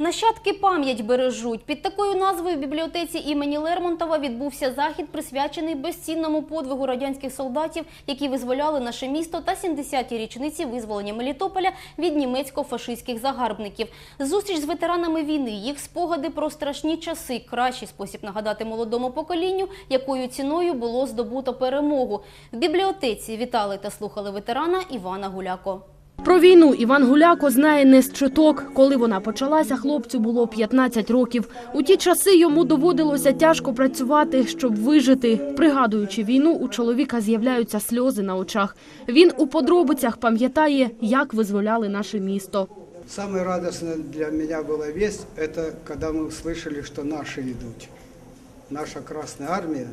Нащадки пам'ять бережуть. Під такою назвою в бібліотеці імені Лермонтова відбувся захід, присвячений безцінному подвигу радянських солдатів, які визволяли наше місто та 70-ті річниці визволення Мелітополя від німецько-фашистських загарбників. Зустріч з ветеранами війни, їх спогади про страшні часи – кращий спосіб нагадати молодому поколінню, якою ціною було здобуто перемогу. В бібліотеці вітали та слухали ветерана Івана Гуляко. Про війну Іван Гуляко знає не з чуток. Коли вона почалася, хлопцю було 15 років. У ті часи йому доводилося тяжко працювати, щоб вижити. Пригадуючи війну, у чоловіка з'являються сльози на очах. Він у подробицях пам'ятає, як визволяли наше місто. Самая радостная для меня была весть, это когда мы услышали, что наши идут. Наша Красная Армия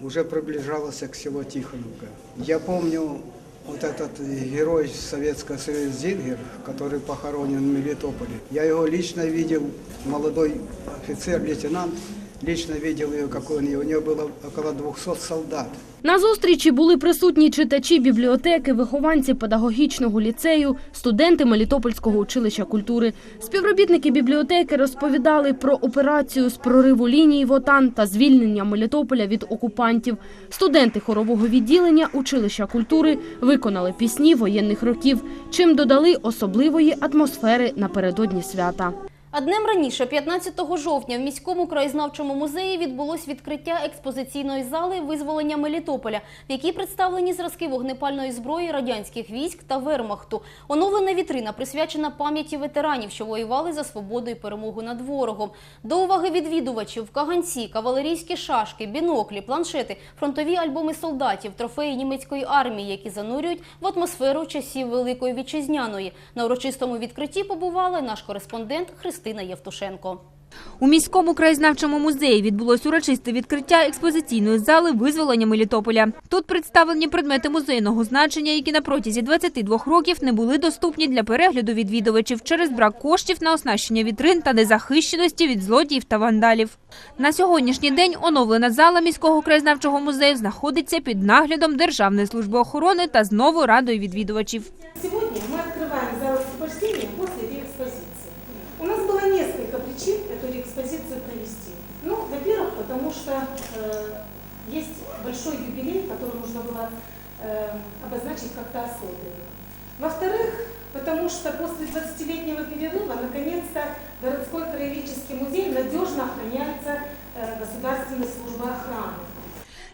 уже приближалась к селу Тихоновка. Я помню вот этот герой Советского Союза Зингер, который похоронен в Мелитополе. Я его лично видел, молодой офицер, лейтенант, лично видел ее, какой нее. У нее было около 200 солдат. На зустрічі були присутні читачі бібліотеки, вихованці педагогічного ліцею, студенти Мелітопольського училища культури. Співробітники бібліотеки розповідали про операцію з прориву лінії ВОТАН та звільнення Мелітополя від окупантів. Студенти хорового відділення училища культури виконали пісні воєнних років, чим додали особливої атмосфери напередодні свята. А днем раніше, 15 жовтня, в міському краєзнавчому музеї відбулось відкриття експозиційної зали визволення Мелітополя, в якій представлені зразки вогнепальної зброї радянських військ та вермахту. Оновлена вітрина присвячена пам'яті ветеранів, що воювали за свободу і перемогу над ворогом. До уваги відвідувачів каганці, кавалерійські шашки, біноклі, планшети, фронтові альбоми солдатів, трофеї німецької армії, які занурюють в атмосферу часів Великої Вітчизняної. На урочистому відкритті побувала наш кореспондент Христина Євтушенко. У міському краєзнавчому музеї відбулось урочисте відкриття експозиційної зали визволення Мелітополя. Тут представлені предмети музейного значення, які на протязі 22 років не були доступні для перегляду відвідувачів через брак коштів на оснащення вітрин та незахищеності від злодіїв та вандалів. На сьогоднішній день оновлена зала міського краєзнавчого музею знаходиться під наглядом Державної служби охорони та знову радою відвідувачів. Сегодня мы эту реэкспозицию провести. Ну, во-первых, потому что э, есть большой юбилей, который нужно было э, обозначить как-то особенно. Во-вторых, потому что после 20-летнего перерыва, наконец-то, городской краеведческий музей надежно охраняется э, Государственной службой охраны.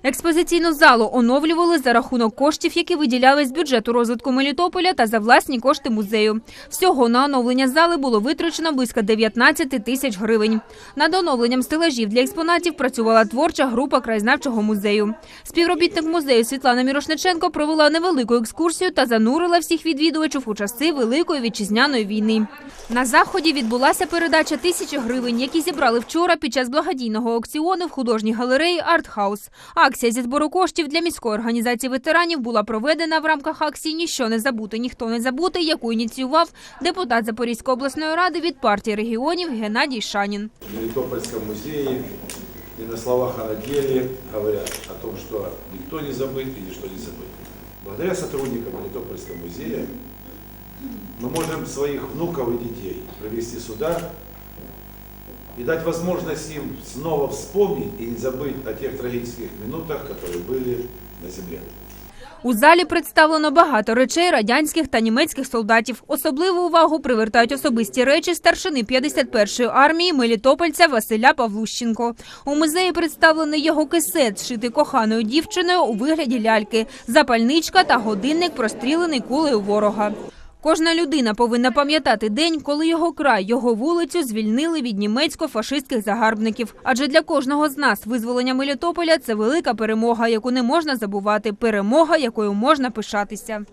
Експозиційну залу оновлювали за рахунок коштів, які виділялись з бюджету розвитку Мелітополя та за власні кошти музею. Всього на оновлення зали було витрачено близько 19 тисяч гривень. Над оновленням стелажів для експонатів працювала творча група краєзнавчого музею. Співробітник музею Світлана Мірошниченко провела невелику екскурсію та занурила всіх відвідувачів у часи Великої вітчизняної війни. На заході відбулася передача тисячі гривень, які зібрали вчора під час благодійного аукціону в художній галереї «Артхаус». Акція зі збору коштів для міської організації ветеранів була проведена в рамках акції Ніщо не забути, ніхто не забути, яку ініціював депутат Запорізької обласної ради від партії регіонів Геннадій Шанін. в Мелитопольском музее и на словах, а на деле говорят о том, что никто не забыт и ничто не забыто. Благодаря сотрудникам Мелитопольского музея мы можем своих внуков и детей привести сюда и дать возможность им снова вспомнить и не забыть о тех трагических минутах, которые были на земле. У залі представлено багато речей радянських та німецьких солдатів. Особливу увагу привертають особисті речі старшини 51-ї армії Мелітопольця Василя Павлущенко. У музеї представлений його кисет, зшитий коханою дівчиною у вигляді ляльки, запальничка та годинник, прострілений кулею ворога. Кожна людина повинна пам'ятати день, коли його край, його вулицю звільнили від німецько-фашистських загарбників. Адже для кожного з нас визволення Мелітополя – це велика перемога, яку не можна забувати, перемога, якою можна пишатися.